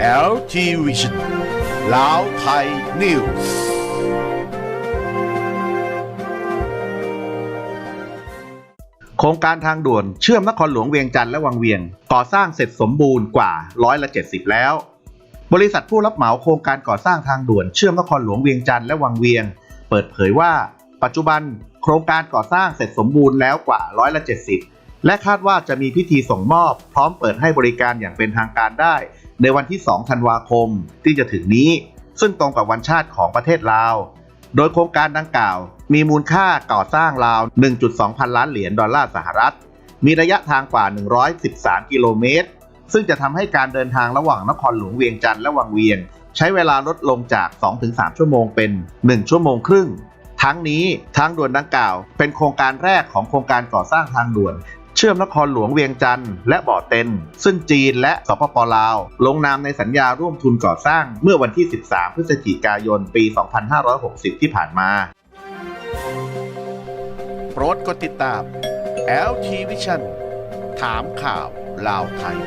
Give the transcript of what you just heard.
LG Vision ลาวไทยนิวส์โครงการทางด่วนเชื่อมนครหลวงเวียงจันทร์และวังเวียง ก่อสร้างเสร็จสมบูรณ์กว่าร้อยละ70 แล้ว บริษัทผู้รับเหมาโครงการก่อสร้างทางด่วนเชื่อมนครหลวงเวียงจันทร์และวังเวียง เปิดเผยว่า ปัจจุบันโครงการก่อสร้างเสร็จสมบูรณ์แล้วกว่าร้อยละ70 และคาดว่าจะมีพิธีส่งมอบ พร้อมเปิดให้บริการอย่างเป็นทางการได้ ในวันที่ 2 ธันวาคมที่จะถึงนี้ ซึ่งตรงกับวันชาติของประเทศลาว โดยโครงการดังกล่าว มีมูลค่าก่อสร้างราว 1.2 พันล้านเหรียญดอลลาร์สหรัฐ มีระยะทางกว่า 113 กิโลเมตร ซึ่งจะทำให้การเดินทางระหว่างนครหลวงเวียงจันทร์และวังเวียง ใช้เวลาลดลงจาก 2-3 ชั่วโมงเป็น 1 ชั่วโมงครึ่งทั้งนี้ทางด่วนดังกล่าว เป็นโครงการแรกของโครงการก่อสร้างทางด่วน เชื่อมนครหลวงเวียงจันทร์และบ่อเต็น ซึ่งจีนและสปปลาว ลงนามในสัญญาร่วมทุนก่อสร้างเมื่อวันที่ 13 พฤศจิกายน ปี 2560 ที่ผ่านมา โปรดกดติดตาม LT Vision ถามข่าวลาวไทย